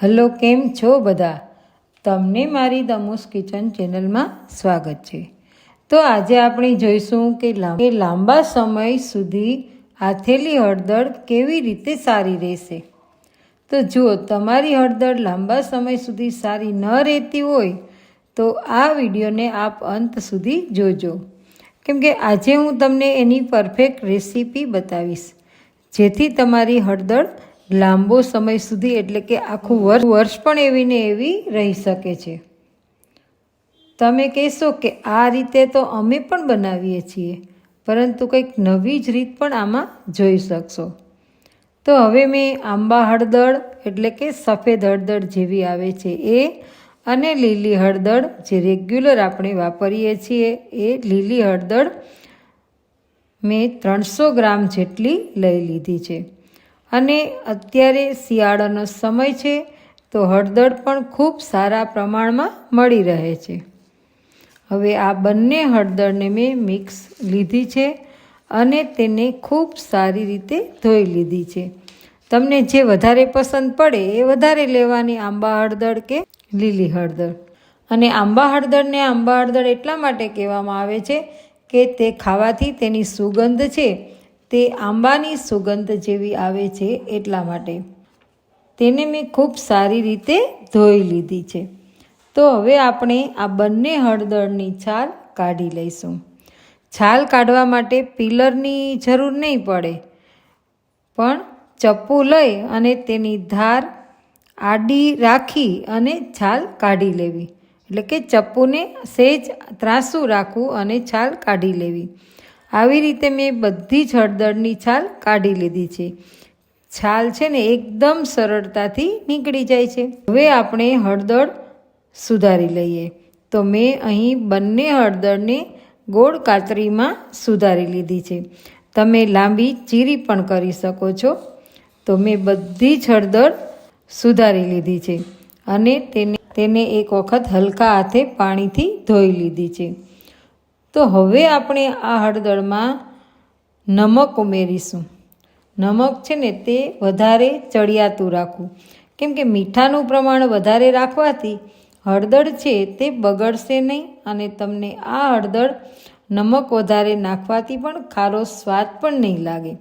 Hello, કેમ છો બધા? તમને મારી દમુસ કિચન ચેનલમાં સ્વાગત છે. તો આજે આપણે જોઈશું કે લાંબા સમય સુધી આથેલી હળદર કેવી રીતે સારી રહેશે. તો જુઓ તમારી હળદર લાંબા સમય સુધી સારી ન રહેતી હોય, તો આ વિડીયોને આપ અંત સુધી જોજો. કેમ કે આજે હું તમને એની પરફેક્ટ રેસીપી બતાવીશ, જેથી તમારી હળદર લાંબો સમય સુધી એટલે કે આખું વર્ષ વર્ષ પણ એવી ને એવી રહી શકે છે. તમે કહેશો કે આ રીતે તો અમે પણ બનાવીએ છીએ, પરંતુ કંઈક નવી જ રીત પણ આમાં જોઈ શકશો. તો હવે મેં આંબા હળદર એટલે કે સફેદ હળદર જેવી આવે છે એ અને લીલી હળદર જે રેગ્યુલર આપણે વાપરીએ છીએ એ લીલી હળદર મેં ત્રણસો ગ્રામ જેટલી લઈ લીધી છે. અને અત્યારે શિયાળાનો સમય છે, તો હળદર પણ ખૂબ સારા પ્રમાણમાં મળી રહે છે. હવે આ બંને હળદરને મેં મિક્સ લીધી છે અને તેને ખૂબ સારી રીતે ધોઈ લીધી છે. તમને જે વધારે પસંદ પડે એ વધારે લેવાની આંબા હળદર કે લીલી હળદર. અને આંબા હળદરને આંબા હળદર એટલા માટે કહેવામાં આવે છે કે તે ખાવાથી તેની સુગંધ છે તે આંબાની સુગંધ જેવી આવે છે એટલા માટે. તેને મેં ખૂબ સારી રીતે ધોઈ લીધી છે. તો હવે આપણે આ બંને હળદરની છાલ કાઢી લઈશું. છાલ કાઢવા માટે પિલરની જરૂર નહીં પડે. પણ ચપ્પુ લઈ અને તેની ધાર આડી રાખી અને છાલ કાઢી લેવી. એટલે કે ચપ્પુને સહેજ ત્રાસું રાખવું અને છાલ કાઢી લેવી. આવી રીતે મેં બધી જ હળદરની છાલ કાઢી લીધી છે. છાલ છે ને એકદમ સરળતાથી નીકળી જાય છે. હવે આપણે હળદર સુધારી લઈએ. તો મેં અહીં બંને હળદરને ગોળ કાતરીમાં સુધારી લીધી છે. તમે લાંબી ચીરી પણ કરી શકો છો. તો મેં બધી જ હળદર સુધારી લીધી છે અને તેને તેને એક વખત હલકા હાથે પાણીથી ધોઈ લીધી છે. તો હવે આપણે આ હળદરમાં નમક ઉમેરીશું. નમક છે ને તે વધારે ચડિયાતું રાખવું. કેમ કે મીઠાનું પ્રમાણ વધારે રાખવાથી હળદર છે તે બગડશે નહીં અને તમને આ હળદર નમક વધારે નાખવાથી પણ ખારો સ્વાદ પણ નહીં લાગે.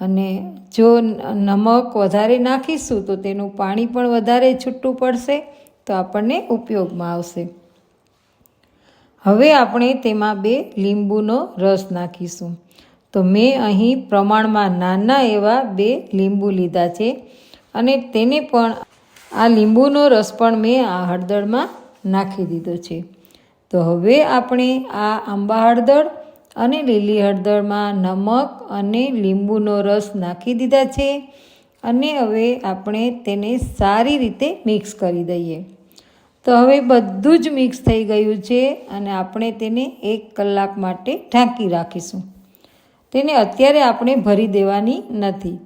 અને જો નમક વધારે નાખીશું તો તેનું પાણી પણ વધારે છૂટું પડશે તો આપણને ઉપયોગમાં આવશે. હવે આપણે તેમાં બે લીંબુનો રસ નાખીશું. તો મેં અહીં પ્રમાણમાં નાના એવા બે લીંબુ લીધા છે અને તેને પણ આ લીંબુનો રસ પણ મેં આ હળદરમાં નાખી દીધો છે. તો હવે આપણે આ આંબા હળદર અને લીલી હળદરમાં નમક અને લીંબુનો રસ નાખી દીધા છે અને હવે આપણે તેને સારી રીતે મિક્સ કરી દઈએ. તો હવે બધું જ મિક્સ થઈ ગયું છે અને આપણે તેને એક કલાક માટે ઢાંકી રાખીશું. તેને અત્યારે આપણે ભરી દેવાની નથી.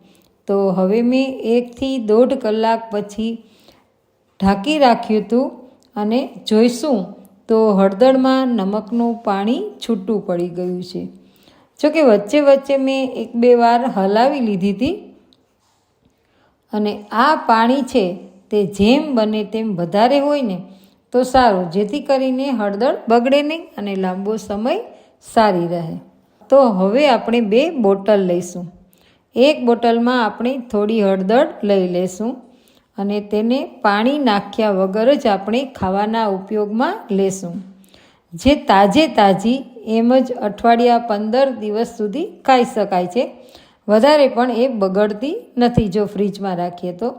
તો હવે મેં એકથી દોઢ કલાક પછી ઢાંકી રાખ્યું હતું અને જોઈશું તો હળદરમાં નમકનું પાણી છૂટું પડી ગયું છે. જોકે વચ્ચે વચ્ચે મેં એક બે વાર હલાવી લીધી હતી અને આ પાણી છે તે જેમ બને તેમ વધારે હોય ને, તો સારું. જેથી કરીને હળદર બગડે નહીં અને લાંબો સમય સારી રહે. તો હવે આપણે બે બોટલ લઈશું. એક બોટલમાં આપણે થોડી હળદર લઈ લઈશું અને તેને પાણી નાખ્યા વગર જ આપણે ખાવાના ઉપયોગમાં લેશું. જે તાજે તાજી એમ જ અઠવાડિયા પંદર દિવસ સુધી ખાઈ શકાય છે. વધારે પણ એ બગડતી નથી જો ફ્રીજમાં રાખીએ તો.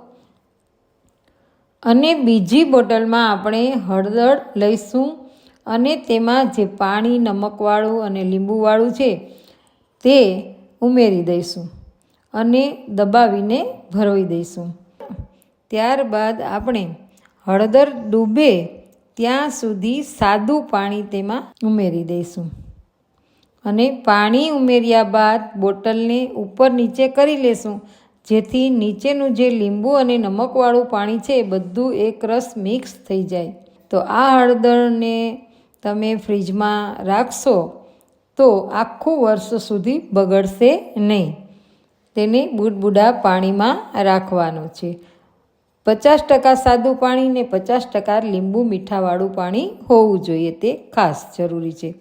અને બીજી બોટલમાં આપણે હળદર લઈશું અને તેમાં જે પાણી નમકવાળું અને લીંબુવાળું છે તે ઉમેરી દઈશું અને દબાવીને ભરવી દઈશું. ત્યારબાદ આપણે હળદર ડૂબે ત્યાં સુધી સાદું પાણી તેમાં ઉમેરી દઈશું. અને પાણી ઉમેર્યા બાદ બોટલને ઉપર નીચે કરી લેશું. જેથી નીચેનું જે લીંબુ અને નમકવાળું પાણી છે એ બધું એક રસ મિક્સ થઈ જાય. તો આ હળદરને તમે ફ્રીજમાં રાખશો તો આખું વર્ષ સુધી બગડશે નહીં. તેને બુડબુડા પાણીમાં રાખવાનું છે. પચાસ ટકા સાદું પાણી ને પચાસ ટકા લીંબુ મીઠાવાળું પાણી હોવું જોઈએ. તે ખાસ જરૂરી છે.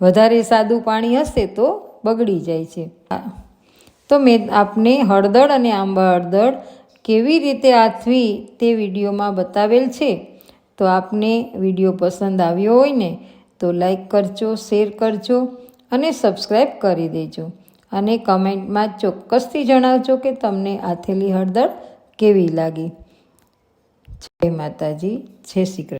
વધારે સાદું પાણી હશે તો બગડી જાય છે. તો મેં આપને હળદર અને આંબા હળદર કેવી રીતે આથવી તે વિડીયોમાં બતાવેલ છે. તો આપને વીડિયો પસંદ આવ્યો હોય ને, તો લાઈક કરજો, શેર કરજો અને સબસ્ક્રાઈબ કરી દેજો. અને કમેન્ટમાં ચોક્કસથી જણાવજો કે તમને આથેલી હળદર કેવી લાગી. જય માતાજી, જય શ્રી કૃષ્ણ.